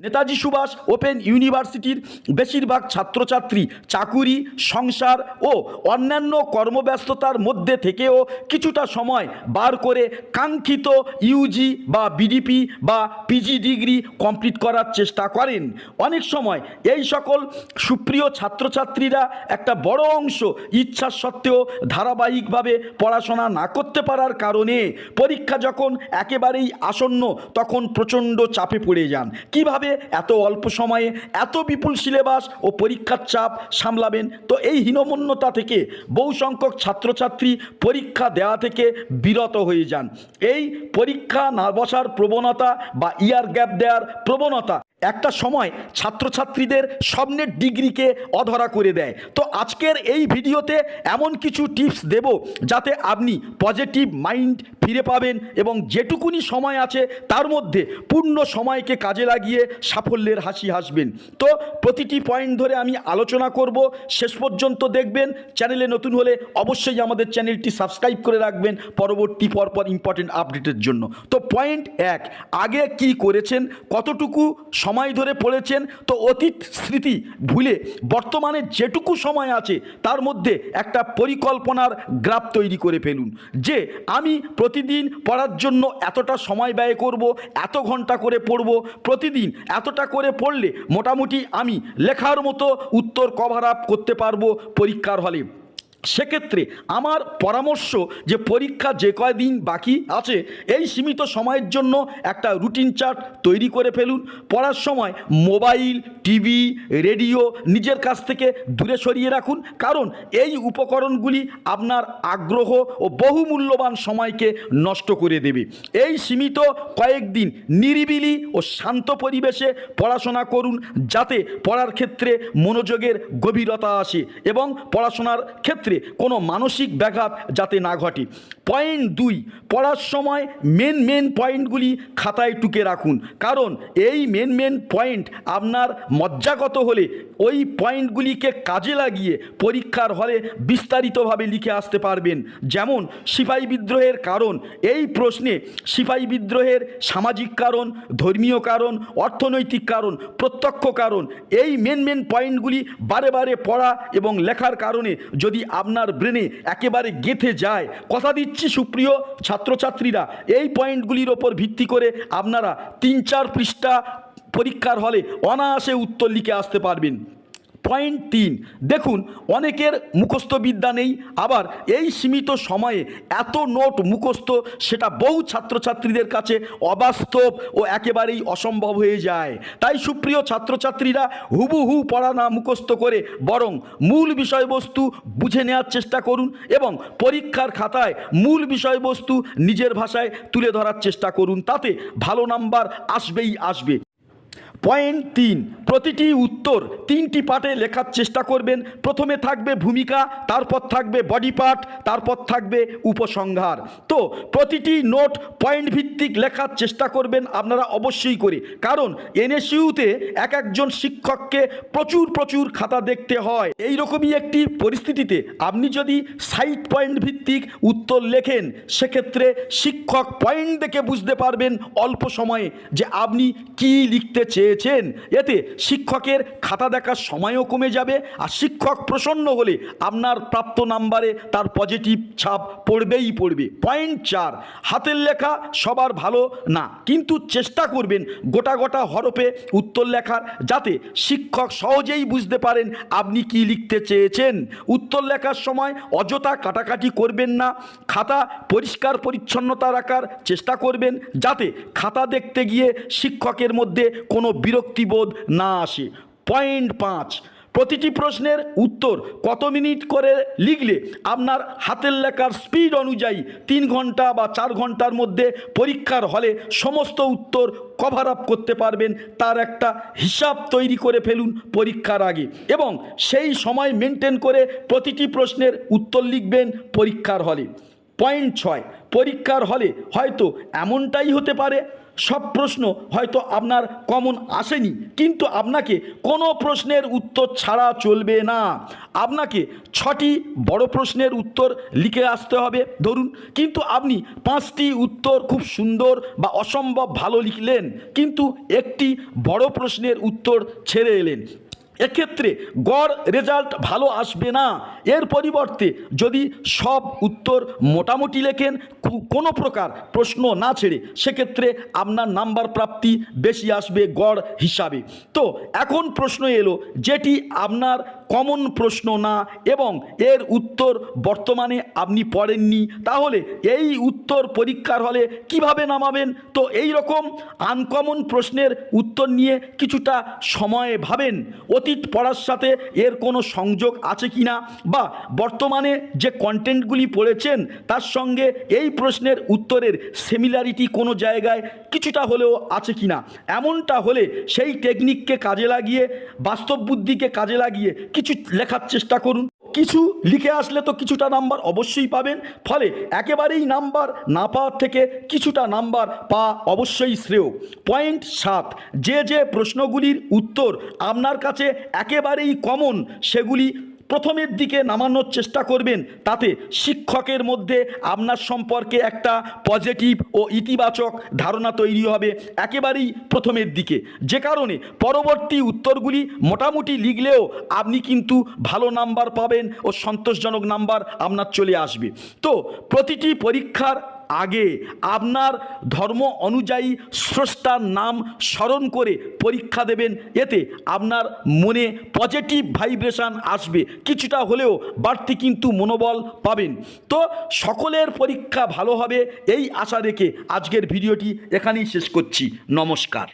Netaji Subhash open ইউনিভার্সিটির বেশিরভাগ ছাত্রছাত্রী চাকুরি, সংসার ও অন্যান্য কর্মব্যস্ততার মধ্যে থেকেও কিছুটা সময় বার করে কাঙ্ক্ষিত ইউজি বা বিডিপি বা পিজি ডিগ্রি কমপ্লিট করার চেষ্টা করেন। অনেক সময় এই সকল সুপ্রিয় ছাত্রছাত্রীরা একটা বড় অংশ ইচ্ছা সত্ত্বেও ধারাবাহিকভাবে পড়াশোনা না করতে পারার কারণে পরীক্ষা যখন একেবারেই আসন্ন, তখন প্রচণ্ড চাপে পড়ে যান। কীভাবে এত অল্প সময়ে এত বিপুল সিলেবাস ও পরীক্ষার চাপ সামলাবেন। তো এই হীনমন্যতা থেকে বহু সংখ্যক ছাত্রছাত্রী পরীক্ষা দেওয়া থেকে বিরত হয়ে যান। এই পরীক্ষা না বসার প্রবণতা বা ইয়ার গ্যাপ দেওয়ার প্রবণতা একটা সময় ছাত্রছাত্রীদের স্বপ্নের ডিগ্রিকে অধরা করে দেয়। তো আজকের এই ভিডিওতে এমন কিছু টিপস দেব যাতে আপনি পজিটিভ মাইন্ড ফিরে পাবেন এবং যেটুকুনি সময় আছে তার মধ্যে পূর্ণ সময়কে কাজে লাগিয়ে সাফল্যের হাসি হাসবেন। তো প্রতিটি পয়েন্ট ধরে আমি আলোচনা করব। শেষ পর্যন্ত দেখবেন। চ্যানেলে নতুন হলে অবশ্যই আমাদের চ্যানেলটি সাবস্ক্রাইব করে রাখবেন। পরবর্তী পরপর ইম্পর্টেন্ট আপডেটের জন্য। তো পয়েন্ট এক, আগে কি করেছেন? কতটুকু ধরে পড়েছেন, তো অতীত স্মৃতি ভুলে বর্তমানে যেটুকু সময় আছে, তার মধ্যে একটা পরিকল্পনার গ্রাফ তৈরি করে ফেলুন, যে আমি প্রতিদিন পড়ার জন্য এতটা সময় ব্যয় করব, এত ঘণ্টা করে পড়ব, প্রতিদিন এতটা করে পড়লে মোটামুটি আমি লেখার মতো উত্তর কভার আপ করতে পারব পরীক্ষার হলে। সেক্ষেত্রে আমার পরামর্শ যে পরীক্ষা যে কয়দিন বাকি আছে, এই সীমিত সময়ের জন্য একটা রুটিন চার্ট তৈরি করে ফেলুন। পড়ার সময় মোবাইল টিভি রেডিও নিজের কাছ থেকে দূরে সরিয়ে রাখুন। কারণ এই উপকরণগুলি আপনার আগ্রহ ও বহুমূল্যবান সময়কে নষ্ট করে দেবে। এই সীমিত কয়েকদিন নিরিবিলি ও শান্ত পরিবেশে পড়াশোনা করুন, যাতে পড়ার ক্ষেত্রে মনোযোগের গভীরতা আসে এবং পড়াশোনার ক্ষেত্রে কোনো মানসিক ব্যাঘাত যাতে না ঘটে। পয়েন্ট দুই, পড়ার সময় মেন মেন পয়েন্টগুলি খাতায় টুকে রাখুন। কারণ এই মেন মেন পয়েন্ট আপনার মজ্জাগত হলে ওই পয়েন্টগুলিকে কাজে লাগিয়ে পরীক্ষার হলে বিস্তারিতভাবে লিখে আসতে পারবেন। যেমন সিপাহী বিদ্রোহের কারণ, এই প্রশ্নে সিপাহী বিদ্রোহের সামাজিক কারণ, ধর্মীয় কারণ, অর্থনৈতিক কারণ, প্রত্যক্ষ কারণ, এই মেন মেন পয়েন্টগুলি বারে বারে পড়া এবং লেখার কারণে যদি আপনার ব্রেনে একেবারে গেঁথে যায়। কথা দিচ্ছি সুপ্রিয় ছাত্রছাত্রীরা, এই পয়েন্টগুলির ওপর ভিত্তি করে আপনারা তিন চার পৃষ্ঠা পরীক্ষার হলে অনায়াসে উত্তর লিখে আসতে পারবেন। পয়েন্ট তিন। দেখুন, অনেকের মুখস্থ বিদ্যা নেই, আবার এই সীমিত সময়ে এত নোট মুখস্থ, সেটা বহু ছাত্রছাত্রীদের কাছে অবাস্তব ও একেবারেই অসম্ভব হয়ে যায়। তাই সুপ্রিয় ছাত্রছাত্রীরা হুবহু পড়া না মুখস্থ করে বরং মূল বিষয়বস্তু বুঝে নেওয়ার চেষ্টা করুন এবং পরীক্ষার খাতায় মূল বিষয়বস্তু নিজের ভাষায় তুলে ধরার চেষ্টা করুন। তাতে ভালো নাম্বার আসবেই আসবে। পয়েন্ট তিন, প্রতিটি উত্তর তিনটি পার্টে লেখার চেষ্টা করবেন। প্রথমে থাকবে ভূমিকা, তারপর থাকবে বডি পার্ট তারপর থাকবে উপসংহার। তো প্রতিটি নোট পয়েন্ট ভিত্তিক লেখার চেষ্টা করবেন আপনারা অবশ্যই করে। কারণ এনএসইউতে এক একজন শিক্ষককে প্রচুর প্রচুর খাতা দেখতে হয়। এই রকমই একটি পরিস্থিতিতে আপনি যদি সাইট পয়েন্ট ভিত্তিক উত্তর লেখেন, সেক্ষেত্রে শিক্ষক পয়েন্ট দেখে বুঝতে পারবেন অল্প সময়ে যে আপনি কি লিখতে চেয়েছেন এতে শিক্ষকের খাতা দেখার সময়ও কমে যাবে আর শিক্ষক প্রসন্ন হলে আপনার প্রাপ্ত নাম্বারে তার পজিটিভ ছাপ পড়বেই পড়বে। পয়েন্ট চার, হাতের লেখা সবার ভালো না, কিন্তু চেষ্টা করবেন গোটা গোটা হরফে উত্তর লেখার যাতে শিক্ষক সহজেই বুঝতে পারেন আপনি কি লিখতে চেয়েছেন। উত্তর লেখার সময় অযথা কাটাকাটি করবেন না, খাতা পরিষ্কার পরিচ্ছন্নতা রাখার চেষ্টা করবেন যাতে খাতা দেখতে গিয়ে শিক্ষকের মধ্যে কোনো বিরক্তিবোধ না আসে। পয়েন্ট পাঁচ। প্রতিটি প্রশ্নের উত্তর কত মিনিট করে লিখলে আপনার হাতের লেখার স্পিড অনুযায়ী তিন ঘণ্টা বা চার ঘণ্টার মধ্যে পরীক্ষার হলে সমস্ত উত্তর কভার আপ করতে পারবেন, তার একটা হিসাব তৈরি করে ফেলুন পরীক্ষার আগে। এবং সেই সময় মেনটেন করে প্রতিটি প্রশ্নের উত্তর লিখবেন পরীক্ষার হলে। পয়েন্ট ছয়, পরীক্ষার হলে হয়তো এমনটাই হতে পারে। সব প্রশ্ন হয়তো আপনার কমন আসেনি, কিন্তু আপনাকে কোনো প্রশ্নের উত্তর ছাড়া চলবে না। আপনাকে ছটি বড় প্রশ্নের উত্তর লিখে আসতে হবে, ধরুন। কিন্তু আপনি পাঁচটি উত্তর খুব সুন্দর বা অসম্ভব ভালো লিখলেন, কিন্তু একটি বড় প্রশ্নের উত্তর ছেড়ে এলেন। এক্ষেত্রে গড় রেজাল্ট ভালো আসবে না। এর পরিবর্তে যদি সব উত্তর মোটামুটি লেখেন কোনো প্রকার প্রশ্ন না ছেড়ে, সেক্ষেত্রে আপনার নাম্বার প্রাপ্তি বেশি আসবে গড় হিসাবে। তো এখন প্রশ্ন এলো, যেটি আপনার কমন প্রশ্ন না এবং এর উত্তর বর্তমানে আপনি পড়েননি, তাহলে এই উত্তর পরীক্ষার হলে কীভাবে নামাবেন? তো এই রকম আনকমন প্রশ্নের উত্তর নিয়ে কিছুটা সময়ে ভাবেন। অতীত পড়ার সাথে এর কোনো সংযোগ আছে কি না? বা বর্তমানে যে কন্টেন্টগুলি পড়েছেন, তার সঙ্গে এই প্রশ্নের উত্তরের সিমিলারিটি কোনো জায়গায় কিছুটা হলেও আছে কি না? এমনটা হলে সেই টেকনিককে কাজে লাগিয়ে, বাস্তব বুদ্ধিকে কাজে লাগিয়ে কিছু লেখার চেষ্টা করুন। কিছু লিখে আসলে তো কিছুটা নাম্বার অবশ্যই পাবেন। ফলে একেবারেই নাম্বার না পাওয়ার থেকে কিছুটা নাম্বার পা অবশ্যই শ্রেয়। পয়েন্ট সাত, যে যে প্রশ্নগুলির উত্তর আপনার কাছে একেবারেই কমন, সেগুলি প্রথমের দিকে নামানোর চেষ্টা করবেন, তাতে শিক্ষকের মধ্যে আপনার সম্পর্কে একটা পজিটিভ ও ইতিবাচক ধারণা তৈরি হবে একেবারেই প্রথমের দিকে। যে কারণে পরবর্তী উত্তরগুলি মোটামুটি লিখলেও আপনি কিন্তু ভালো নাম্বার পাবেন ও সন্তোষজনক নাম্বার আপনার চলে আসবে। তো প্রতিটি পরীক্ষার আগে আপনার ধর্ম অনুযায়ী স্রষ্টার নাম স্মরণ করে পরীক্ষা দেবেন। এতে আপনার মনে পজিটিভ ভাইব্রেশান আসবে। কিছুটা হলেও বাড়তি কিন্তু মনোবল পাবেন। তো সকলের পরীক্ষা ভালো হবে, এই আশা রেখে আজকের ভিডিওটি এখানেই শেষ করছি। নমস্কার।